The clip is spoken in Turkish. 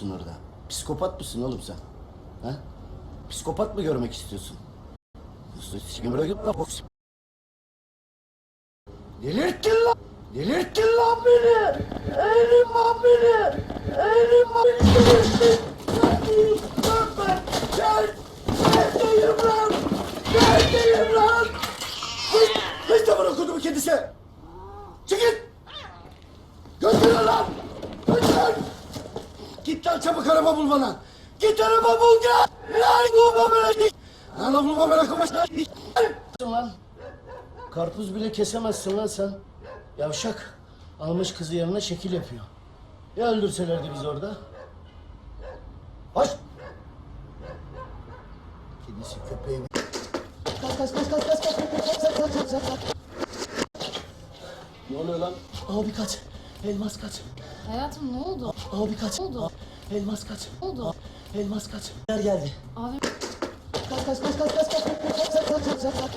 yapıyorsun orada? Psikopat mısın oğlum sen? Ha? Psikopat mı görmek istiyorsun? Şimdi bırakıp da boks. Delirttin lan! Delirttin lan beni! Elim lan beni! Elim lan beni delirttin! Neredeyim lan ben? Gel! Neredeyim lan? Neredeyim lan? Hiç, hiç de bırak kodumu kedisi! Çekil! Götür lan! Git lan çabuk araba bul bana! Git araba bul gel! Lan bu babana git! Lan bu babana kafasına git! Lan! Karpuz bile kesemezsin lan sen. Yavşak. Almış kızı yanına şekil yapıyor. Ya öldürselerdi biz orada? Hoş! Kedisi köpeği... Kaç kaç kaç kaç kaç kaç kaç kaç kaç kaç kaç Ne oluyor lan? Abi kaç. Elmas kaç. Hayatım ne oldu? Abi kaç. oldu? Elmas kaç. Oldu? Elmas kaç. Yer geldi. Abi Kaç kaç kaç kaç kaç kaç kaç kaç kaç kaç kaç kaç